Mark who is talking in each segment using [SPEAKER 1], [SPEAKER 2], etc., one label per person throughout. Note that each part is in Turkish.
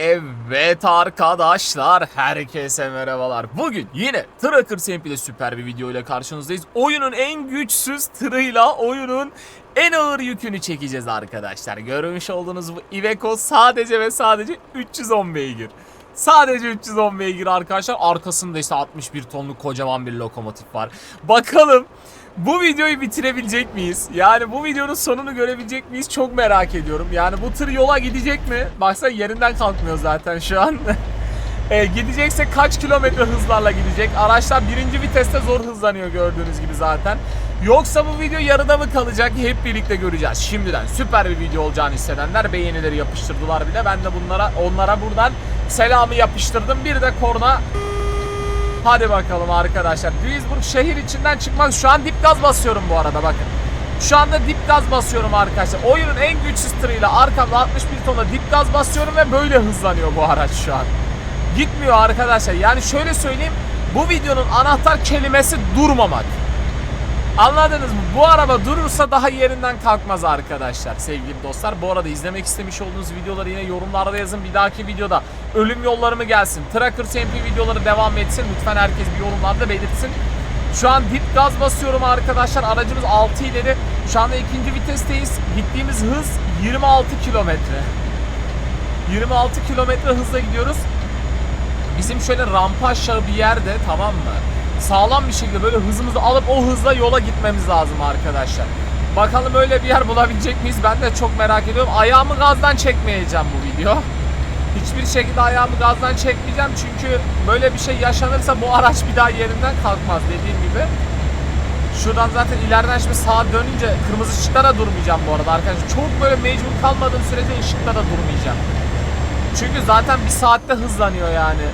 [SPEAKER 1] Evet arkadaşlar herkese merhabalar. Bugün yine Tracker SMP'de süper bir video ile karşınızdayız. Oyunun en güçsüz tırıyla oyunun en ağır yükünü çekeceğiz arkadaşlar. Görmüş olduğunuz bu Iveco sadece ve sadece 310 beygir. Sadece 310 beygir arkadaşlar. Arkasında ise 61 tonluk kocaman bir lokomotif var. Bakalım bu videoyu bitirebilecek miyiz? Yani bu videonun sonunu görebilecek miyiz? Çok merak ediyorum. Yani bu tır yola gidecek mi? Baksana yerinden kalkmıyor zaten şu an. e, gidecekse kaç kilometre hızlarla gidecek? Araçlar birinci viteste zor hızlanıyor gördüğünüz gibi zaten. Yoksa bu video yarıda mı kalacak? Hep birlikte göreceğiz. Şimdiden süper bir video olacağını hissedenler beğenileri yapıştırdılar bile. Ben de bunlara onlara buradan selamı yapıştırdım. Bir de korna Hadi bakalım arkadaşlar. Duisburg şehir içinden çıkmak. Şu an dip gaz basıyorum bu arada bakın. Şu anda dip gaz basıyorum arkadaşlar. Oyunun en güçsüz tırıyla arkamda 61 tonla dip gaz basıyorum ve böyle hızlanıyor bu araç şu an. Gitmiyor arkadaşlar. Yani şöyle söyleyeyim. Bu videonun anahtar kelimesi durmamak. Anladınız mı? Bu araba durursa daha yerinden kalkmaz arkadaşlar sevgili dostlar. Bu arada izlemek istemiş olduğunuz videoları yine yorumlarda yazın. Bir dahaki videoda ölüm yolları mı gelsin? Tracker SMP videoları devam etsin. Lütfen herkes bir yorumlarda belirtsin. Şu an dip gaz basıyorum arkadaşlar. Aracımız 6 ileri. Şu anda ikinci vitesteyiz. Gittiğimiz hız 26 kilometre. 26 kilometre hızla gidiyoruz. Bizim şöyle rampa aşağı bir yerde tamam mı? Sağlam bir şekilde böyle hızımızı alıp o hızla yola gitmemiz lazım arkadaşlar. Bakalım öyle bir yer bulabilecek miyiz? Ben de çok merak ediyorum. Ayağımı gazdan çekmeyeceğim bu video. Hiçbir şekilde ayağımı gazdan çekmeyeceğim çünkü böyle bir şey yaşanırsa bu araç bir daha yerinden kalkmaz dediğim gibi. Şuradan zaten ileriden şimdi sağa dönünce kırmızı ışıkta da durmayacağım bu arada arkadaşlar. Çok böyle mecbur kalmadığım sürece ışıkta durmayacağım. Çünkü zaten bir saatte hızlanıyor yani.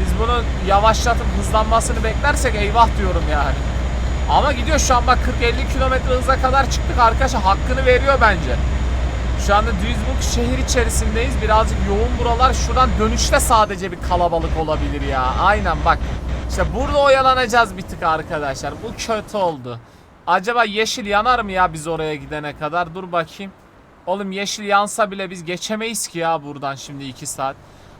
[SPEAKER 1] Biz bunu yavaşlatıp hızlanmasını beklersek eyvah diyorum yani. Ama gidiyor şu an bak 40-50 kilometre hıza kadar çıktık arkadaşlar hakkını veriyor bence. Şu anda Duisburg şehir içerisindeyiz. Birazcık yoğun buralar. Şuradan dönüşte sadece bir kalabalık olabilir ya. Aynen bak. İşte burada oyalanacağız bir tık arkadaşlar. Bu kötü oldu. Acaba yeşil yanar mı ya biz oraya gidene kadar? Dur bakayım. Oğlum yeşil yansa bile biz geçemeyiz ki ya buradan şimdi 2 saat.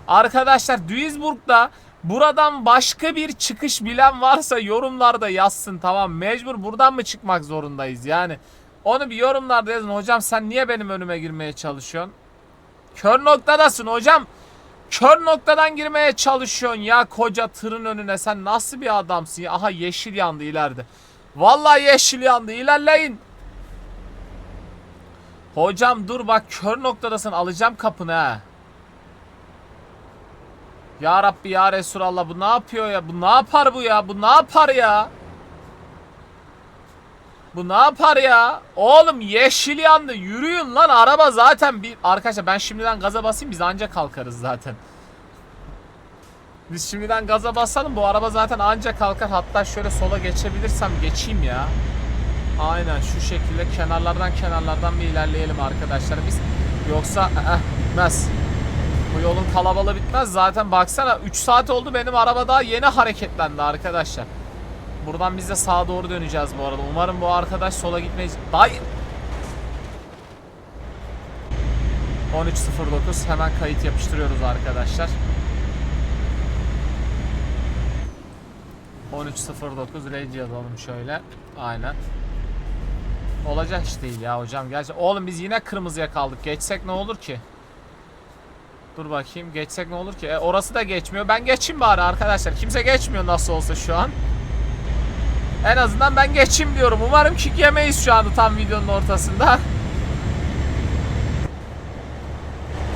[SPEAKER 1] Arkadaşlar Duisburg'da buradan başka bir çıkış bilen varsa yorumlarda yazsın tamam. Mecbur buradan mı çıkmak zorundayız yani. Onu bir yorumlarda yazın. Hocam sen niye benim önüme girmeye çalışıyorsun? Kör noktadasın hocam. Kör noktadan girmeye çalışıyorsun ya koca tırın önüne. Sen nasıl bir adamsın ya? Aha yeşil yandı ileride. Vallahi yeşil yandı. İlerleyin. Hocam dur bak kör noktadasın. Alacağım kapını ha. Ya Rabbi ya Resulallah bu ne yapıyor ya? Bu ne yapar bu ya? Bu ne yapar ya? Bu ne yapar ya? Oğlum yeşil yandı. Yürüyün lan araba zaten bir... Arkadaşlar ben şimdiden gaza basayım biz ancak kalkarız zaten. Biz şimdiden gaza basalım bu araba zaten ancak kalkar. Hatta şöyle sola geçebilirsem geçeyim ya. Aynen şu şekilde kenarlardan kenarlardan bir ilerleyelim arkadaşlar biz. Yoksa eh, bitmez. Bu yolun kalabalığı bitmez. Zaten baksana 3 saat oldu benim araba daha yeni hareketlendi arkadaşlar. Buradan biz de sağa doğru döneceğiz bu arada. Umarım bu arkadaş sola gitmeyiz. Hayır. 13.09 hemen kayıt yapıştırıyoruz arkadaşlar. 13.09 rage yazalım şöyle. Aynen. Olacak iş değil ya hocam. Gerçi oğlum biz yine kırmızıya kaldık. Geçsek ne olur ki? Dur bakayım. Geçsek ne olur ki? E, orası da geçmiyor. Ben geçeyim bari arkadaşlar. Kimse geçmiyor nasıl olsa şu an. En azından ben geçeyim diyorum. Umarım kick yemeyiz şu anda tam videonun ortasında.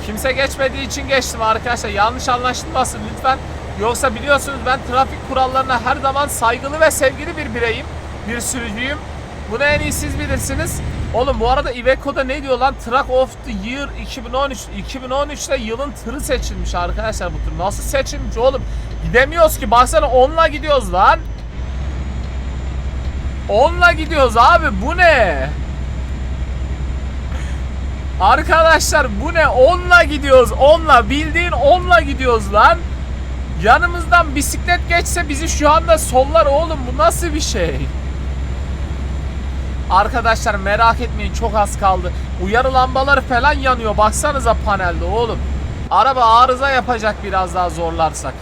[SPEAKER 1] Kimse geçmediği için geçtim arkadaşlar. Yanlış anlaşılmasın lütfen. Yoksa biliyorsunuz ben trafik kurallarına her zaman saygılı ve sevgili bir bireyim. Bir sürücüyüm. Bunu en iyi siz bilirsiniz. Oğlum bu arada Iveco'da ne diyor lan? Truck of the Year 2013. 2013'te yılın tırı seçilmiş arkadaşlar bu tır. Nasıl seçilmiş oğlum? Gidemiyoruz ki. Baksana onunla gidiyoruz lan. Onunla gidiyoruz abi. Bu ne? Arkadaşlar bu ne? Onunla gidiyoruz. Onunla. Bildiğin onunla gidiyoruz lan. Yanımızdan bisiklet geçse bizi şu anda sollar oğlum. Bu nasıl bir şey? Arkadaşlar merak etmeyin çok az kaldı. Uyarı lambaları falan yanıyor. Baksanıza panelde oğlum. Araba arıza yapacak biraz daha zorlarsak.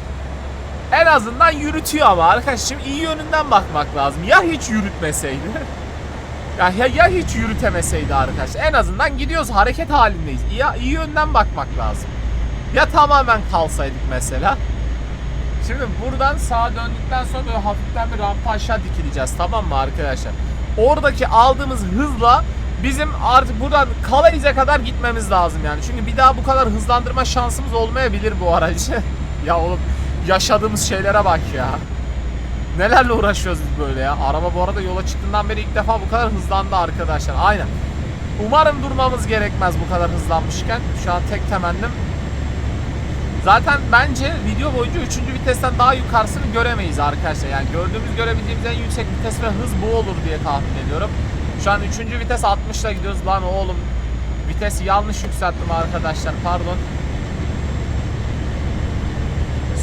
[SPEAKER 1] En azından yürütüyor ama arkadaşlar şimdi iyi yönünden bakmak lazım. Ya hiç yürütmeseydi. ya, ya, ya hiç yürütemeseydi arkadaşlar. En azından gidiyoruz hareket halindeyiz. İyi, iyi yönden bakmak lazım. Ya tamamen kalsaydık mesela. Şimdi buradan sağa döndükten sonra böyle hafiften bir rampa aşağı dikileceğiz tamam mı arkadaşlar? Oradaki aldığımız hızla bizim artık buradan Calaise'e kadar gitmemiz lazım yani. Çünkü bir daha bu kadar hızlandırma şansımız olmayabilir bu aracı. ya oğlum yaşadığımız şeylere bak ya. Nelerle uğraşıyoruz biz böyle ya. Araba bu arada yola çıktığından beri ilk defa bu kadar hızlandı arkadaşlar. Aynen. Umarım durmamız gerekmez bu kadar hızlanmışken. Şu an tek temennim Zaten bence video boyunca 3. vitesten daha yukarısını göremeyiz arkadaşlar. Yani gördüğümüz görebildiğimiz en yüksek vites ve hız bu olur diye tahmin ediyorum. Şu an 3. vites 60 ile gidiyoruz. Lan oğlum vitesi yanlış yükselttim arkadaşlar pardon.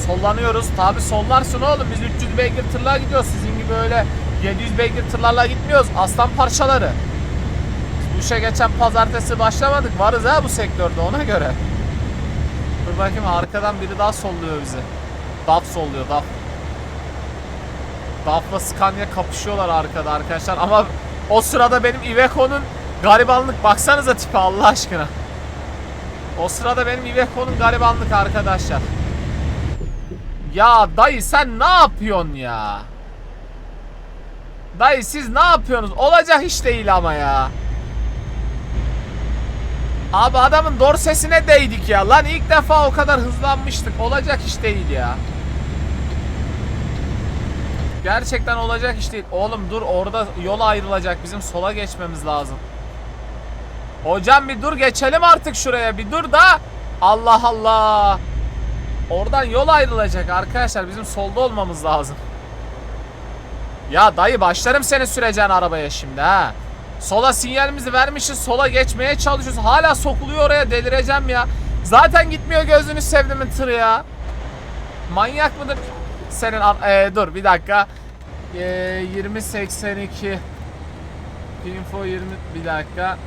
[SPEAKER 1] Sollanıyoruz. Tabi sollarsın oğlum biz 300 beygir tırla gidiyoruz. Sizin gibi öyle 700 beygir tırlarla gitmiyoruz. Aslan parçaları. Bu işe geçen pazartesi başlamadık. Varız ha bu sektörde ona göre. Dur bakayım arkadan biri daha solluyor bizi. DAF solluyor DAF. DAF'la Scania kapışıyorlar arkada arkadaşlar ama o sırada benim Iveco'nun garibanlık baksanıza tipe Allah aşkına. O sırada benim Iveco'nun garibanlık arkadaşlar. Ya dayı sen ne yapıyorsun ya? Dayı siz ne yapıyorsunuz? Olacak iş değil ama ya. Abi adamın dorsesine değdik ya. Lan ilk defa o kadar hızlanmıştık. Olacak iş değil ya. Gerçekten olacak iş değil. Oğlum dur orada yol ayrılacak. Bizim sola geçmemiz lazım. Hocam bir dur geçelim artık şuraya. Bir dur da. Allah Allah. Oradan yol ayrılacak arkadaşlar. Bizim solda olmamız lazım. Ya dayı başlarım seni süreceğin arabaya şimdi ha. Sola sinyalimizi vermişiz. Sola geçmeye çalışıyoruz. Hala sokuluyor oraya delireceğim ya. Zaten gitmiyor gözünü sevdimin tır ya. Manyak mıdır? Senin e, dur bir dakika. E, 2082 Info 20 bir dakika.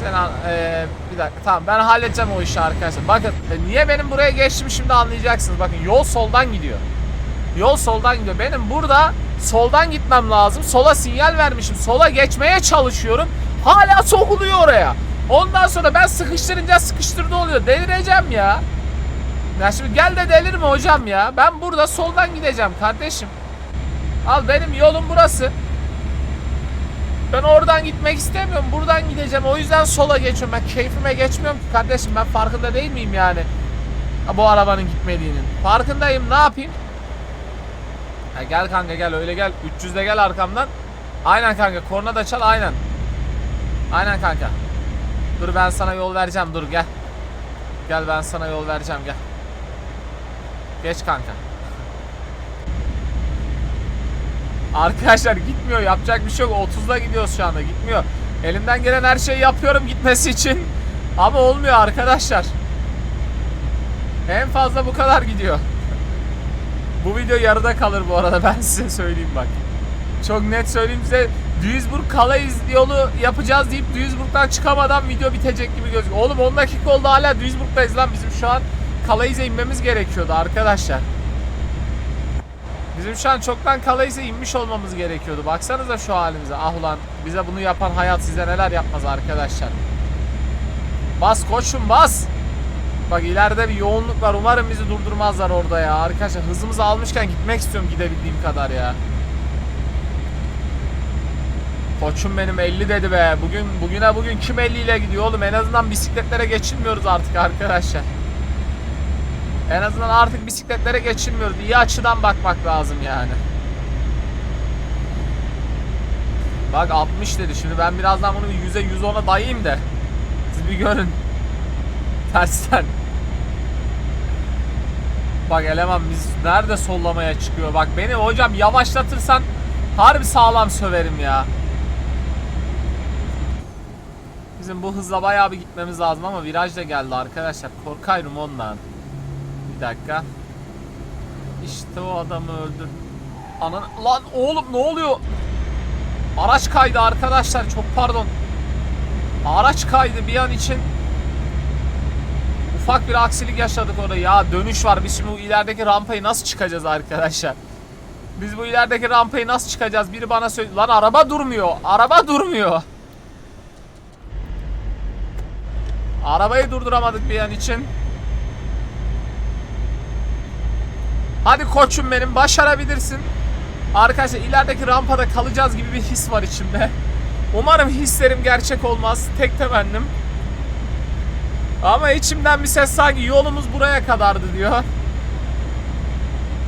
[SPEAKER 1] Sen al- e, bir dakika tamam ben halledeceğim o işi arkadaşlar. Bakın e, niye benim buraya geçtim şimdi anlayacaksınız. Bakın yol soldan gidiyor. Yol soldan gidiyor. Benim burada soldan gitmem lazım. Sola sinyal vermişim. Sola geçmeye çalışıyorum. Hala sokuluyor oraya. Ondan sonra ben sıkıştırınca sıkıştırdı oluyor. Delireceğim ya. Ya şimdi gel de delirme hocam ya. Ben burada soldan gideceğim kardeşim. Al benim yolum burası. Ben oradan gitmek istemiyorum. Buradan gideceğim. O yüzden sola geçiyorum. Ben keyfime geçmiyorum ki kardeşim. Ben farkında değil miyim yani? Bu arabanın gitmediğinin. Farkındayım. Ne yapayım? Gel kanka gel öyle gel. 300'de gel arkamdan. Aynen kanka korna da çal aynen. Aynen kanka. Dur ben sana yol vereceğim dur gel. Gel ben sana yol vereceğim gel. Geç kanka. Arkadaşlar gitmiyor yapacak bir şey yok 30'da gidiyoruz şu anda gitmiyor. Elimden gelen her şeyi yapıyorum gitmesi için. Ama olmuyor arkadaşlar. En fazla bu kadar gidiyor. Bu video yarıda kalır bu arada ben size söyleyeyim bak. Çok net söyleyeyim size. Duisburg Calais yolu yapacağız deyip Duisburg'dan çıkamadan video bitecek gibi gözüküyor. Oğlum 10 dakika oldu hala Duisburg'dayız lan bizim şu an Calais'e inmemiz gerekiyordu arkadaşlar. Bizim şu an çoktan Calais'e inmiş olmamız gerekiyordu. Baksanıza şu halimize. Ah ulan bize bunu yapan hayat size neler yapmaz arkadaşlar. Bas koçum bas. Bak ileride bir yoğunluk var. Umarım bizi durdurmazlar orada ya. Arkadaşlar hızımızı almışken gitmek istiyorum gidebildiğim kadar ya. Koçum benim 50 dedi be. Bugün bugüne bugün kim 50 ile gidiyor oğlum? En azından bisikletlere geçilmiyoruz artık arkadaşlar. En azından artık bisikletlere geçilmiyoruz. İyi açıdan bakmak lazım yani. Bak 60 dedi. Şimdi ben birazdan bunu bir 100'e 110'a dayayım da. Siz bir görün. Tersten. Bak eleman biz nerede sollamaya çıkıyor. Bak beni hocam yavaşlatırsan harbi sağlam söverim ya. Bizim bu hızla bayağı bir gitmemiz lazım ama viraj da geldi arkadaşlar. Korkayım ondan. Bir dakika. İşte o adamı öldür. Anan lan oğlum ne oluyor? Araç kaydı arkadaşlar çok pardon. Araç kaydı bir an için. Ufak bir aksilik yaşadık orada. Ya dönüş var. Biz şimdi bu ilerideki rampayı nasıl çıkacağız arkadaşlar? Biz bu ilerideki rampayı nasıl çıkacağız? Biri bana söyle. Lan araba durmuyor. Araba durmuyor. Arabayı durduramadık bir an için. Hadi koçum benim başarabilirsin. Arkadaşlar ilerideki rampada kalacağız gibi bir his var içimde. Umarım hislerim gerçek olmaz. Tek temennim. Ama içimden bir ses sanki yolumuz buraya kadardı diyor.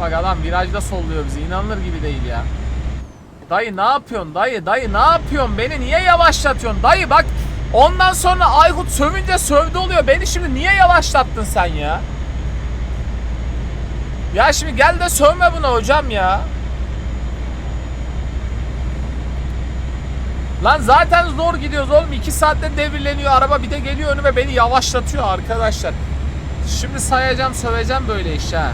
[SPEAKER 1] Bak adam virajda solluyor bizi. İnanılır gibi değil ya. Dayı ne yapıyorsun dayı dayı ne yapıyorsun beni niye yavaşlatıyorsun dayı bak ondan sonra Aykut sövünce sövdü oluyor beni şimdi niye yavaşlattın sen ya ya şimdi gel de sövme buna hocam ya Lan zaten zor gidiyoruz oğlum 2 saatte devirleniyor araba bir de geliyor önüme beni yavaşlatıyor arkadaşlar Şimdi sayacağım söveceğim böyle iş ha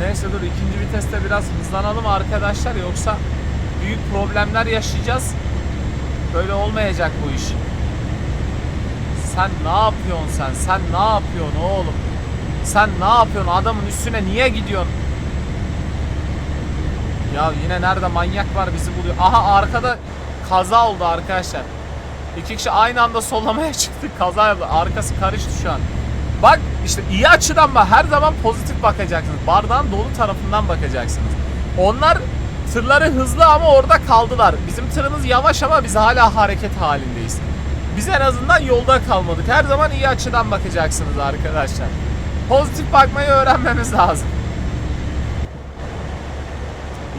[SPEAKER 1] Neyse dur ikinci viteste biraz hızlanalım arkadaşlar yoksa büyük problemler yaşayacağız. Böyle olmayacak bu iş. Sen ne yapıyorsun sen? Sen ne yapıyorsun oğlum? Sen ne yapıyorsun? Adamın üstüne niye gidiyorsun? Ya yine nerede manyak var bizi buluyor. Aha arkada kaza oldu arkadaşlar. İki kişi aynı anda sollamaya çıktı. Kaza yaptı. Arkası karıştı şu an. Bak işte iyi açıdan bak her zaman pozitif bakacaksınız. Bardağın dolu tarafından bakacaksınız. Onlar tırları hızlı ama orada kaldılar. Bizim tırımız yavaş ama biz hala hareket halindeyiz. Biz en azından yolda kalmadık. Her zaman iyi açıdan bakacaksınız arkadaşlar. Pozitif bakmayı öğrenmemiz lazım.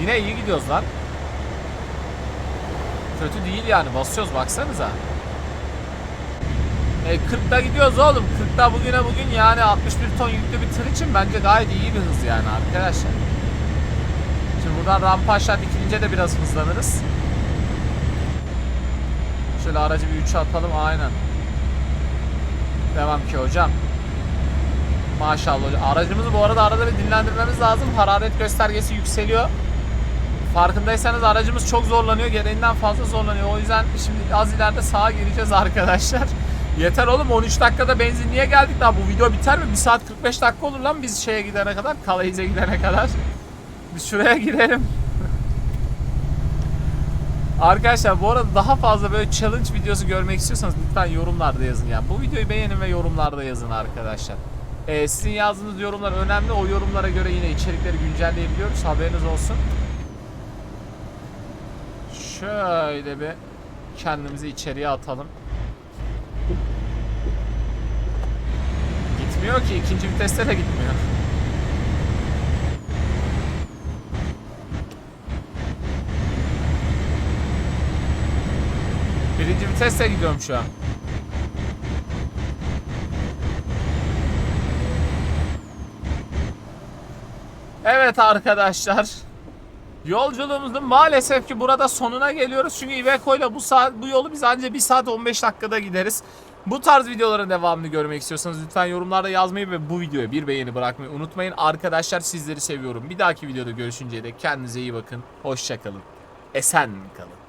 [SPEAKER 1] Yine iyi gidiyoruz lan. Kötü değil yani basıyoruz baksanıza. E 40'ta gidiyoruz oğlum. 40'ta bugüne bugün yani 61 ton yüklü bir tır için bence gayet iyi bir hız yani arkadaşlar. Şimdi buradan rampa aşağı dikilince de biraz hızlanırız. Şöyle aracı bir 3'e atalım aynen. Devam ki hocam. Maşallah hocam. Aracımızı bu arada arada bir dinlendirmemiz lazım. Hararet göstergesi yükseliyor. Farkındaysanız aracımız çok zorlanıyor. Gereğinden fazla zorlanıyor. O yüzden şimdi az ileride sağa gireceğiz arkadaşlar. Yeter oğlum 13 dakikada benzinliğe geldik daha bu video biter mi? 1 saat 45 dakika olur lan biz şeye gidene kadar, Kalayiz'e gidene kadar. Biz şuraya girelim. Arkadaşlar bu arada daha fazla böyle challenge videosu görmek istiyorsanız lütfen yorumlarda yazın ya. Bu videoyu beğenin ve yorumlarda yazın arkadaşlar. Ee, sizin yazdığınız yorumlar önemli. O yorumlara göre yine içerikleri güncelleyebiliyoruz. Haberiniz olsun. Şöyle bir kendimizi içeriye atalım. Gitmiyor ki ikinci viteste de gitmiyor. Birinci viteste gidiyorum şu an. Evet arkadaşlar. Yolculuğumuzun maalesef ki burada sonuna geliyoruz. Çünkü Iveco ile bu saat bu yolu biz ancak 1 saat 15 dakikada gideriz. Bu tarz videoların devamını görmek istiyorsanız lütfen yorumlarda yazmayı ve bu videoya bir beğeni bırakmayı unutmayın. Arkadaşlar sizleri seviyorum. Bir dahaki videoda görüşünceye dek kendinize iyi bakın. Hoşçakalın. Esen kalın.